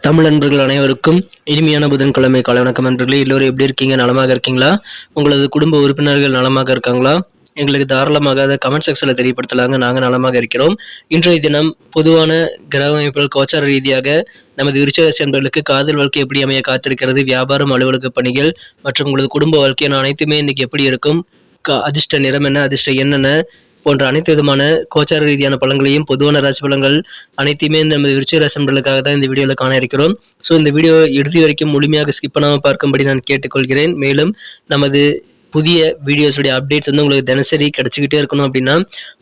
தமிழ் நண்பர்கள் அனைவருக்கும் இனிமையான புதன்கிழமை காலை வணக்கம் நண்பர்களே. எல்லோரும் எப்படி இருக்கீங்க? நலமாக இருக்கீங்களா? உங்களது குடும்ப உறுப்பினர்கள் நலமாக இருக்காங்களா? எங்களுக்கு தாராளமாக அதை கமெண்ட் செக்ஷனில் தெரியப்படுத்தலாங்க. நாங்கள் நலமாக இருக்கிறோம். இன்றைய தினம் பொதுவான கிரக அமைப்புகள் கோச்சார ரீதியாக நமது விருச்சராசி என்பவர்களுக்கு காதல் வாழ்க்கை எப்படி அமைய காத்திருக்கிறது? வியாபாரம் அலுவலக பணிகள் மற்றும் உங்களது குடும்ப வாழ்க்கை அனைத்துமே இன்னைக்கு எப்படி இருக்கும்? க- அதிர்ஷ்ட நிறம் என்ன? அதிர்ஷ்ட என்னென்ன போன்ற அனைத்து விதமான கோச்சார ரீதியான பலன்களையும் பொதுவான ராசி பலன்கள் அனைத்தையுமே நமது விருச்சிக ராசி நண்பர்களுக்காக தான் இந்த வீடியோவில் காண இருக்கிறோம். ஸோ இந்த வீடியோ இறுதி வரைக்கும் முழுமையாக ஸ்கிப் பண்ணாமல் பார்க்கும்படி நான் கேட்டுக்கொள்கிறேன். மேலும் நமது புதிய வீடியோஸுடைய அப்டேட்ஸ் வந்து உங்களுக்கு தினசரி கிடச்சிக்கிட்டே இருக்கணும் அப்படின்னா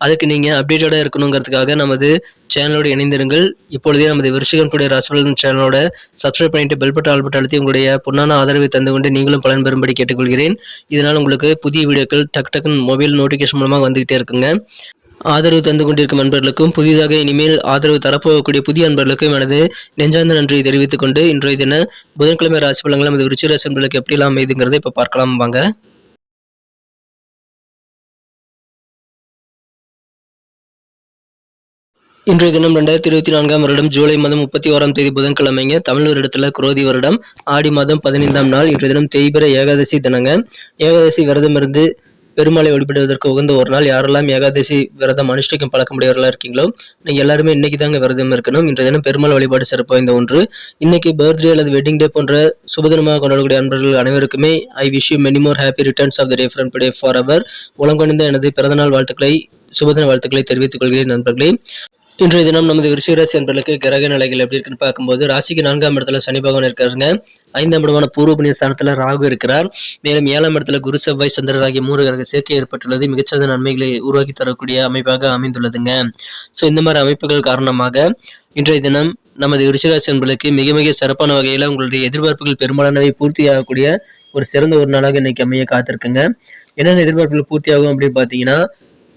அதுக்கு நீங்கள் அப்டேட்டடாக இருக்கணுங்கிறதுக்காக நமது சேனலோடு இணைந்திருங்கள். இப்பொழுதே நமது விருஷகன் கூடிய ராசிபலன் சேனலோட சப்ஸ்கிரைப் பண்ணிட்டு பெல் பட்டன் ஆல் அழுத்தி உங்களுடைய பொன்னான ஆதரவை தந்து கொண்டு நீங்களும் பலன் பெறும்படி கேட்டுக்கொள்கிறேன். இதனால் உங்களுக்கு புதிய வீடியோக்கள் டக் டக்குன்னு மொபைல் நோட்டிஃபிகேஷன் மூலமாக வந்துகிட்டே இருக்குங்க. ஆதரவு தந்து கொண்டிருக்கும் நண்பர்களுக்கும் புதிதாக இனிமேல் ஆதரவு தரப்போகக்கூடிய புதிய நண்பர்களுக்கும் எனது நெஞ்சார்ந்த நன்றியை தெரிவித்துக் கொண்டு இன்றைய தின புதன்கிழமை ராசி பலங்கள் நமது விருச்சிக ராசி நண்பர்களுக்கு எப்படிலாம் அமைதுங்கிறதை இப்போ பார்க்கலாம் வாங்க. இன்றைய தினம் ரெண்டாயிரத்தி இருபத்தி நான்காம் வருடம் ஜூலை மாதம் முப்பத்தி ஓராம் தேதி புதன்கிழமைங்க. தமிழ் வருடத்துல குரோதி வருடம். ஆடி மாதம் பதினைந்தாம் நாள். இன்றைய தினம் தேய்பிர ஏகாதசி தினங்க. ஏகாதசி விரதம் இருந்து பெருமாளை வழிபடுவதற்கு உகந்த ஒரு நாள். யாரெல்லாம் ஏகாதசி விரதம் அனுஷ்டிக்கும் பழக்கமுடையவர்களாக இருக்கீங்களோ நீங்க எல்லாருமே இன்னைக்கு தாங்க விரதம் இருக்கணும். இன்றைய தினம் பெருமாள் வழிபாடு சிறப்பு வாய்ந்த ஒன்று. இன்னைக்கு பர்த்டே அல்லது வெட்டிங் டே போன்ற சுபதினமாக கொண்டாடக்கூடிய அன்பர்கள் அனைவருக்குமே I wish you many more happy returns of the day from today for our உலகம் எனது பிறந்தநாள் வாழ்த்துக்களை சுபதின வாழ்த்துக்களை தெரிவித்துக் கொள்கிறேன் நண்பர்களே. இன்றைய தினம் நமது விருஷிகராசி என்பர்களுக்கு கிரக நிலைகள் எப்படி இருக்குன்னு பார்க்கும்போது ராசிக்கு நான்காம் இடத்துல சனி பகவான் இருக்காருங்க. ஐந்தாம் இடமான பூர்வ புண்ணிய ஸ்தானத்துல ராகு இருக்கிறார். மேலும் ஏழாம் இடத்துல குரு செவ்வாய் சந்திரன் ஆகிய மூன்று கிரக சேர்க்கை ஏற்பட்டுள்ளது. மிகச்சிறந்த நன்மைகளை உருவாக்கி தரக்கூடிய அமைப்பாக அமைந்துள்ளதுங்க. ஸோ இந்த மாதிரி அமைப்புகள் காரணமாக இன்றைய தினம் நமது விருச்சிகராசி என்பர்களுக்கு மிக மிக சிறப்பான வகையில் உங்களுடைய எதிர்பார்ப்புகள் பெரும்பாலானவை பூர்த்தியாகக்கூடிய ஒரு சிறந்த ஒரு நாளாக இன்னைக்கு அமைய காத்திருக்குங்க. என்னென்ன எதிர்பார்ப்புகள் பூர்த்தியாகும் அப்படின்னு பார்த்தீங்கன்னா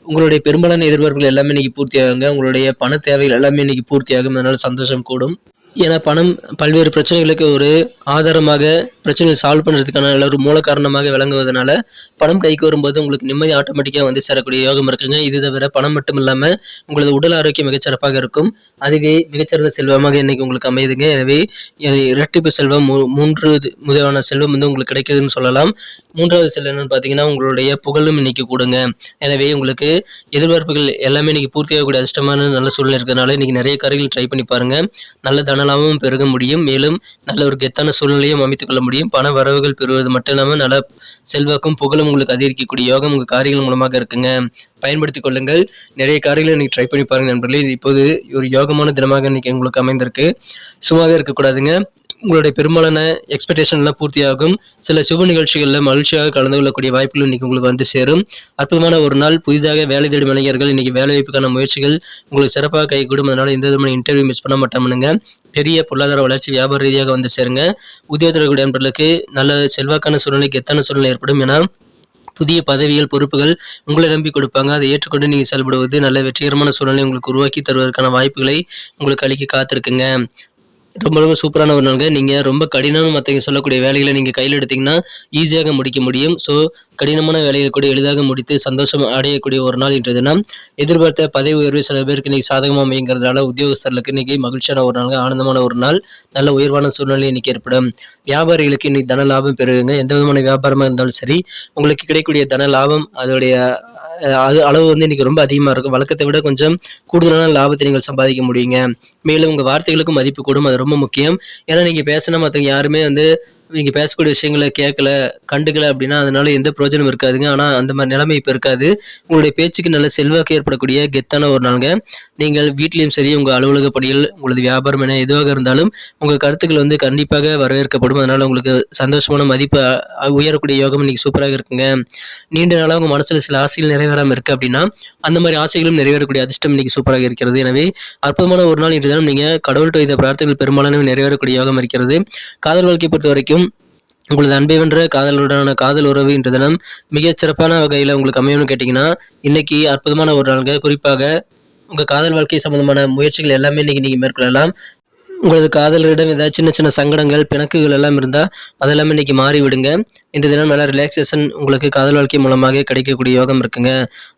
உங்களுடைய பெரும்பாலான எதிர்பார்ப்புகள் எல்லாமே இன்னைக்கு பூர்த்தியாகுங்க. உங்களுடைய பண தேவைகள் எல்லாமே இன்னைக்கு பூர்த்தியாகும். அதனால சந்தோஷம் கூடும். ஏன்னா பணம் பல்வேறு பிரச்சனைகளுக்கு ஒரு ஆதாரமாக பிரச்சனைகள் சால்வ் பண்ணுறதுக்கான நல்ல ஒரு மூல காரணமாக விளங்குவதனால பணம் கைக்கு வரும்போது உங்களுக்கு நிம்மதி ஆட்டோமேட்டிக்காக வந்து சேரக்கூடிய யோகம் இருக்குங்க. இது தவிர பணம் மட்டும் இல்லாமல் உங்களது உடல் ஆரோக்கியம் மிகச்சிறப்பாக இருக்கும். அதுவே மிகச்சிறந்த செல்வமாக இன்னைக்கு உங்களுக்கு அமையுதுங்க. எனவே இரட்டிப்பு செல்வம் மூ- மூன்று முதலான செல்வம் வந்து உங்களுக்கு கிடைக்குதுன்னு சொல்லலாம். மூன்றாவது செல்வம் என்னன்னு பார்த்தீங்கன்னா உங்களுடைய புகழும் இன்னைக்கு கூடுங்க. எனவே உங்களுக்கு எதிர்பார்ப்புகள் எல்லாமே இன்னைக்கு பூர்த்தியாகக்கூடிய அதிர்ஷ்டமான நல்ல சூழ்நிலை இருக்கிறதுனால இன்னைக்கு நிறைய கருவிகள் ட்ரை பண்ணி பாருங்க. நல்ல தனலாபமும் பெருக முடியும். மேலும் நல்ல ஒரு கெத்தான சூழ்நிலையும் அமைத்துக் கொள்ள முடியும். பண வரவுகள் பெறுவது மட்டும் இல்லாமல் நல்ல செல்வாக்கும் புகழும் உங்களுக்கு அதிகரிக்கக்கூடிய யோகம் உங்கள் காரியங்கள் மூலமாக இருக்குங்க. பயன்படுத்திக் கொள்ளுங்கள். நிறைய காரியங்களை இன்றைக்கி ட்ரை பண்ணி பாருங்கள் நண்பர்களே. இது இப்போது ஒரு யோகமான தினமாக இன்னைக்கு உங்களுக்கு அமைந்திருக்கு. சும்மாவே இருக்கக்கூடாதுங்க. உங்களுடைய பெரும்பாலான எக்ஸ்பெக்டேஷன் எல்லாம் பூர்த்தியாகும். சில சுப நிகழ்ச்சிகளில் மகிழ்ச்சியாக கலந்து கொள்ளக்கூடிய வாய்ப்புகள் இன்றைக்கி உங்களுக்கு வந்து சேரும். அற்புதமான ஒரு நாள். புதிதாக வேலை தேடும் இளைஞர்கள் இன்றைக்கி வேலை வாய்ப்புக்கான முயற்சிகள் உங்களுக்கு சிறப்பாக கைகூடும். அதனால் எந்த விதமான இன்டர்வியூ மிஸ் பண்ண மாட்டோம்னுங்க பெரிய பொருளாதார வளர்ச்சி வியாபார ரீதியாக வந்து சேருங்க. உத்தியோகத்தரக்கூடிய நண்பர்களுக்கு நல்ல செல்வாக்கான சூழ்நிலை கெத்தான சூழ்நிலை ஏற்படும் ஏன்னா புதிய பதவிகள் பொறுப்புகள் உங்களை நம்பி கொடுப்பாங்க. அதை ஏற்றுக்கொண்டு நீங்கள் செயல்படுவது நல்ல வெற்றிகரமான சூழ்நிலை உங்களுக்கு உருவாக்கி தருவதற்கான வாய்ப்புகளை உங்களுக்கு அளிக்க காத்திருக்குங்க. ரொம்ப ரொம்ப சூப்பரான ஒரு நாளுங்க. நீங்கள் ரொம்ப கடினமாக மற்றவங்க சொல்லக்கூடிய வேலைகளை நீங்கள் கையில் எடுத்தீங்கன்னா ஈஸியாக முடிக்க முடியும். ஸோ கடினமான வேலையில் கூட எளிதாக முடித்து சந்தோஷம் அடையக்கூடிய ஒரு நாள் இன்றைய தினம். எதிர்பார்த்த பதவி உயர்வு சில பேருக்கு இன்னைக்கு சாதகமாக அமைங்கிறதுனால உத்தியோகஸ்தர்களுக்கு இன்னைக்கு மகிழ்ச்சியான ஒரு நாள் ஆனந்தமான ஒரு நாள் நல்ல உயர்வான சூழ்நிலை இன்னைக்கு ஏற்படும். வியாபாரிகளுக்கு இன்னைக்கு தன லாபம் பெறுவீங்க. எந்த விதமான வியாபாரமாக இருந்தாலும் சரி உங்களுக்கு கிடைக்கக்கூடிய தன லாபம் அதோடைய அது அளவு வந்து இன்னைக்கு ரொம்ப அதிகமாக இருக்கும். வழக்கத்தை விட கொஞ்சம் கூடுதலான லாபத்தை நீங்கள் சம்பாதிக்க முடியுங்க. மேலும் உங்கள் வார்த்தைகளுக்கும் மதிப்பு கூடும். அது ரொம்ப முக்கியம். ஏன்னா நீங்கள் பேசினா மற்றவங்க யாருமே வந்து நீங்கள் பேசக்கூடிய விஷயங்களை கேட்கல கண்டுக்கல அப்படின்னா அதனால எந்த பிரயோஜனம் இருக்காதுங்க. ஆனால் அந்த மாதிரி நிலைமை இப்போ இருக்காது. உங்களுடைய பேச்சுக்கு நல்ல செல்வாக்கு ஏற்படக்கூடிய கெத்தான ஒரு நாளுங்க. நீங்கள் வீட்லேயும் சரி உங்கள் அலுவலக பணிகள் உங்களது வியாபாரம் என எதுவாக இருந்தாலும் உங்கள் கருத்துக்கள் வந்து கண்டிப்பாக வரவேற்கப்படும். அதனால் உங்களுக்கு சந்தோஷமான மதிப்பு உயரக்கூடிய யோகம் இன்னைக்கு சூப்பராக இருக்குங்க. நீண்ட நாளாக உங்கள் மனசில் சில ஆசைகள் நிறைவேறாமல் இருக்குது அப்படின்னா அந்த மாதிரி ஆசைகளும் நிறைவேறக்கூடிய அதிர்ஷ்டம் இன்னைக்கு சூப்பராக இருக்கிறது. எனவே அற்புதமான ஒரு நாள் இன்று தினம் நீங்கள் கடவுள்கிட்ட வைத்த பிரார்த்தனைகள் பெரும்பாலான நிறைவேறக்கூடிய யோகம் இருக்கிறது. காதல் வாழ்க்கையை பொறுத்த வரைக்கும் உங்களது அன்பை வென்ற காதலுடனான காதல் உறவு இன்று தினம் மிகச் சிறப்பான வகையில் உங்களுக்கு அமையணும்னு கேட்டிங்கன்னா இன்னைக்கு அற்புதமான ஒரு நாளுங்க. குறிப்பாக உங்கள் காதல் வாழ்க்கை சம்பந்தமான முயற்சிகள் எல்லாமே இன்னைக்கு நீங்கள் மேற்கொள்ளலாம். உங்களது காதலரிடம் ஏதாவது சின்ன சின்ன சங்கடங்கள் பிணக்குகள் எல்லாம் இருந்தால் அதெல்லாமே இன்னைக்கு மாறி விடுங்க இந்த தினம் நல்லா ரிலாக்ஸேஷன் உங்களுக்கு காதல் வாழ்க்கை மூலமாக கிடைக்கக்கூடிய யோகம் இருக்குங்க.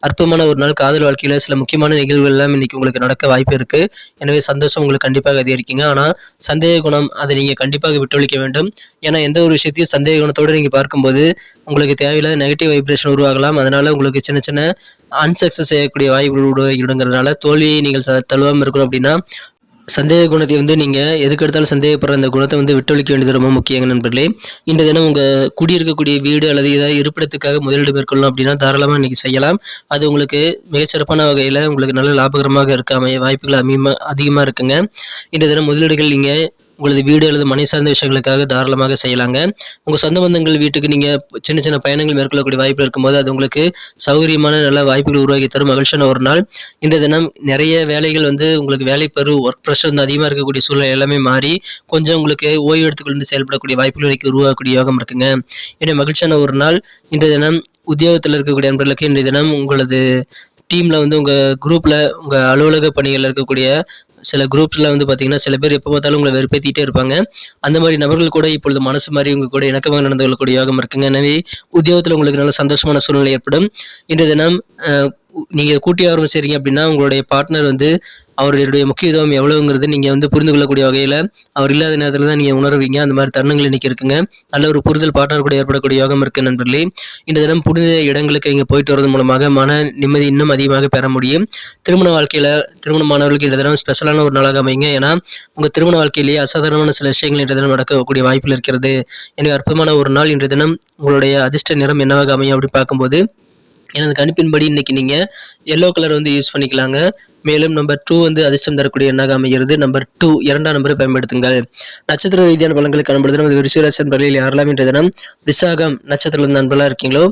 அற்புதமான ஒரு நாள் காதல் வாழ்க்கையில் சில முக்கியமான நிகழ்வுகள் எல்லாம் இன்னைக்கு உங்களுக்கு நடக்க வாய்ப்பு இருக்குது எனவே சந்தோஷம் உங்களுக்கு கண்டிப்பாக அதிகரிக்குங்க. ஆனால் சந்தேக குணம் அதை நீங்கள் கண்டிப்பாக விட்டொழிக்க வேண்டும். ஏன்னா எந்த ஒரு விஷயத்தையும் சந்தேக குணத்தோடு நீங்கள் பார்க்கும்போது உங்களுக்கு தேவையில்லாத நெகட்டிவ் வைப்ரேஷன் உருவாகலாம். அதனால் உங்களுக்கு சின்ன சின்ன அன்சக்சஸ் செய்யக்கூடிய வாய்ப்புகள் உருவாகிடுங்கிறதுனால தோல்வியை நீங்கள் தழுவாமல் இருக்கணும் அப்படின்னா சந்தேக குணத்தை வந்து நீங்கள் எதுக்கு எடுத்தாலும் சந்தேகப்படுற அந்த குணத்தை வந்து விட்டொழிக்க வேண்டியது ரொம்ப முக்கியங்க நண்பர்களே. இந்த தினம் உங்கள் குடியிருக்கக்கூடிய வீடு அல்லது ஏதாவது இருப்பிடத்துக்காக முதலீடு மேற்கொள்ளணும் அப்படின்னா தாராளமாக இன்றைக்கி செய்யலாம். அது உங்களுக்கு மிகச்சிறப்பான வகையில் உங்களுக்கு நல்ல லாபகரமாக இருக்க அமைய வாய்ப்புகள் அதிகமாக அதிகமாக இருக்குங்க. இந்த தினம் முதலீடுகள் நீங்கள் உங்களது வீடு அல்லது மனை சார்ந்த விஷயங்களுக்காக தாராளமாக செய்யலாங்க. உங்கள் சொந்த பந்தங்கள் வீட்டுக்கு நீங்கள் சின்ன சின்ன பயணங்கள் மேற்கொள்ளக்கூடிய வாய்ப்பு இருக்கும்போது அது உங்களுக்கு சௌகரியமான நல்ல வாய்ப்புகள் உருவாக்கி தரும். மகிழ்ச்சியான ஒரு நாள். இந்த தினம் நிறைய வேலைகள் வந்து உங்களுக்கு வேலை பரு ஒர்க் ப்ரெஷர் வந்து அதிகமாக இருக்கக்கூடிய சூழ்நிலை எல்லாமே மாறி கொஞ்சம் உங்களுக்கு ஓய்வு எடுத்துக்கொண்டு செயல்படக்கூடிய வாய்ப்புகள் வரைக்கும் உருவாக்கக்கூடிய யோகம் இருக்குங்க. எனவே மகிழ்ச்சியான ஒரு நாள். இந்த தினம் உத்தியோகத்தில் இருக்கக்கூடிய நண்பர்களுக்கு இன்றைய தினம் உங்களது டீமில் வந்து உங்கள் குரூப்பில் உங்கள் அலுவலக பணிகளில் இருக்கக்கூடிய சில குரூப்ஸில் வந்து பார்த்தீங்கன்னா சில பேர் எப்போ பார்த்தாலும் உங்களை வெறுப்பேற்றிட்டே இருப்பாங்க. அந்த மாதிரி நபர்கள் கூட இப்பொழுது மனசு மாதிரி உங்க கூட இணக்கமாக நடந்து கொள்ளக்கூடிய யோகம் இருக்குங்க. எனவே உத்தியோகத்தில் உங்களுக்கு நல்ல சந்தோஷமான சூழ்நிலை ஏற்படும். இன்றைய தினம் நீங்கள் கூட்டி ஆர்வம் அப்படின்னா உங்களுடைய பார்ட்னர் வந்து அவர்களுடைய முக்கியத்துவம் எவ்வளவுங்கிறது நீங்கள் வந்து புரிந்து கொள்ளக்கூடிய வகையில் அவர் இல்லாத நேரத்தில் தான் நீங்கள் உணர்வீங்க. அந்த மாதிரி தருணங்கள் இன்றைக்கி இருக்குங்க. நல்ல ஒரு புரிதல் பார்ட்னர் கூட ஏற்படக்கூடிய யோகம் இருக்குது நண்பர்களே. இந்த தினம் புனித இடங்களுக்கு இங்கே போயிட்டு வரது மூலமாக மன நிம்மதி இன்னும் அதிகமாக பெற முடியும். திருமண வாழ்க்கையில் திருமணமானவர்களுக்கு இந்த தினம் ஸ்பெஷலான ஒரு நாளாக அமைங்க ஏன்னா உங்கள் திருமண வாழ்க்கையிலேயே அசாதாரணமான சில விஷயங்கள் இன்றைய தினம் நடக்கக்கூடிய வாய்ப்பில் இருக்கிறது. எனவே அற்புதமான ஒரு நாள் இன்றைய தினம் உங்களுடைய அதிர்ஷ்ட நிறம் என்னவாக அமையும் அப்படின்னு பார்க்கும்போது எனது கணிப்பின்படி இன்றைக்கி நீங்கள் எல்லோ கலர் வந்து யூஸ் பண்ணிக்கலாங்க. மேலும் நம்பர் டூ வந்து அதிர்ஷ்டம் தரக்கூடிய எண்ணாக அமைகிறது. நம்பர் டூ இரண்டாம் நம்பரை பயன்படுத்துங்கள். நட்சத்திர ரீதியான பலன்களை காணப்படுது நமது விருச்சிகராசி நண்பர்களில் யாரெல்லாம் இன்றைய தினம் விசாகம் நட்சத்திரம் நண்பர்களாக இருக்கீங்களோ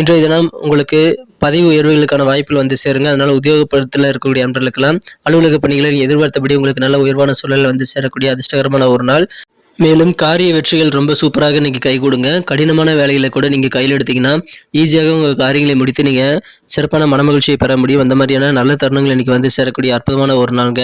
இன்றைய தினம் உங்களுக்கு பதவி உயர்வுகளுக்கான வாய்ப்புகள் வந்து சேருங்க. அதனால் உத்தியோகப்படுத்தல இருக்கக்கூடிய நண்பர்களுக்கெல்லாம் அலுவலக பணிகளில் எதிர்பார்த்தபடி உங்களுக்கு நல்ல உயர்வான சூழலில் வந்து சேரக்கூடிய அதிர்ஷ்டகரமான ஒரு நாள். மேலும் காரிய வெற்றிகள் ரொம்ப சூப்பராக நீங்கள் கை கொடுங்க. கடினமான வேலைகளை கூட நீங்கள் கையில் எடுத்தீங்கன்னா ஈஸியாக உங்கள் காரியங்களை முடித்து நீங்கள் சிறப்பான மனமகிழ்ச்சியை பெற முடியும். அந்த மாதிரியான நல்ல தருணங்கள் இன்றைக்கி வந்து சேரக்கூடிய அற்புதமான ஒரு நாளுங்க.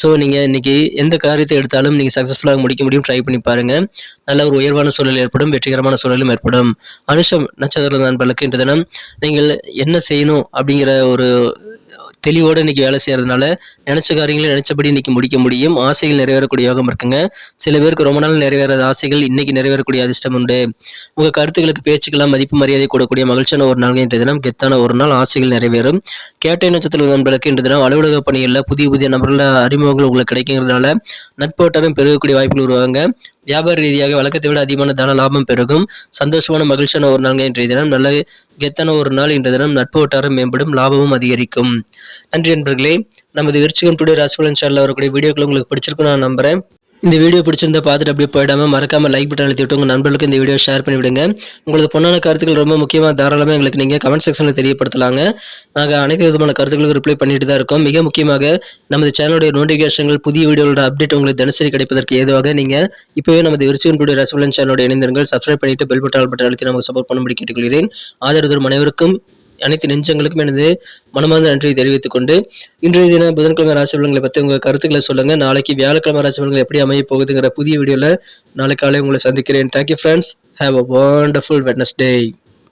ஸோ நீங்கள் இன்றைக்கி எந்த காரியத்தை எடுத்தாலும் நீங்கள் சக்ஸஸ்ஃபுல்லாக முடிக்க முடியும். ட்ரை பண்ணி பாருங்கள் நல்ல ஒரு உயர்வான சூழல் ஏற்படும். வெற்றிகரமான சூழலும் ஏற்படும். அனுஷம் நட்சத்திர நண்பர்களுக்கு இன்று தினம் நீங்கள் என்ன செய்யணும் அப்படிங்கிற ஒரு தெளிவோடு இன்றைக்கி வேலை செய்கிறதுனால நினச்ச காரியங்களை நினச்சபடி இன்னைக்கு முடிக்க முடியும். ஆசைகள் நிறைவேறக்கூடிய யோகம் இருக்குங்க. சில பேருக்கு ரொம்ப நாள் நிறைவேறாத ஆசைகள் இன்றைக்கி நிறைவேறக்கூடிய அதிர்ஷ்டம் உண்டு. உங்கள் கருத்துக்களுக்கு பேச்சுக்கெல்லாம் மதிப்பு மரியாதை கூடக்கூடிய மகிழ்ச்சியான ஒரு நாள் இன்றைய தினம். கெத்தான ஒரு நாள் ஆசைகள் நிறைவேறும். கேட்டை நட்சத்திர நண்பர்களுக்கு இன்று தினம் அலுவலக பணிகளில் புதிய புதிய நபர்கள அறிமுகங்கள் உங்களுக்கு கிடைக்கிறதுனால நட்போட்டரும் பெருகக்கூடிய வாய்ப்புகள் உருவாங்க வியாபார ரீதியாக வழக்கத்தை விட அதிகமான தன லாபம் பெருகும். சந்தோஷமான மகிழ்ச்சியான ஒரு நாள் இன்றைய தினம். நல்ல கெத்தான ஒரு நாள் இன்றைய தினம். நட்பு வட்டாரம் மேம்படும் லாபமும் அதிகரிக்கும். நன்றி நண்பர்களே. நமது விருச்சிகம் டுடே ராசிபலன் சேனலில் வரக்கூடிய வீடியோக்கள் உங்களுக்கு பிடிச்சிருக்கும் நான் நம்புறேன். இந்த வீடியோ பிடிச்சிருந்தா பார்த்துட்டு அப்படியே போயிடாம மறக்காமல் லைக் பட்டன் அழுத்தி விட்டு நண்பர்களுக்கு இந்த வீடியோ ஷேர் பண்ணிவிடுங்க. உங்களுக்கு உங்களது பொண்ணான கருத்துக்கள் ரொம்ப முக்கியமாக தாராளமாக எங்களுக்கு நீங்கள் கமெண்ட் செக்ஷனில் தெரியப்படுத்தலாங்க. நாங்கள் அனைத்து விதமான கருத்துக்களுக்கு ரிப்ளை பண்ணிட்டு தான் இருக்கோம். மிக முக்கியமாக நமது சேனலுடைய நோட்டிஃபிகேஷன்கள் புதிய வீடியோட அப்டேட் உங்களுக்கு தினசரி கிடைப்பதற்கு ஏதுவாக நீங்கள் இப்போவே நமது விருச்சிகன் டுடே சேனலோட இணைந்திருங்கள். சப்ஸ்கிரைப் பண்ணிட்டு பெல் பட்டன் பட்டன் அழுத்தி நமக்கு சப்போர்ட் பண்ணும்படி கேட்டுக்கொள்கிறேன். ஆதரவு மனைவருக்கும் அனைவருக்கும் அனைத்து நெஞ்சங்களுக்கும் எனது மனமார்ந்த நன்றியை தெரிவித்துக் கொண்டு இன்றைய தினம் புதன்கிழமை ராசி பலன்களை பற்றி உங்கள் கருத்துக்களை சொல்லுங்க. நாளைக்கு வியாழக்கிழமை ராசி பலன்கள் எப்படி அமைய போகுதுங்கிற புதிய வீடியோவில் நாளை காலை உங்களை சந்திக்கிறேன். Thank you friends have a wonderful Wednesday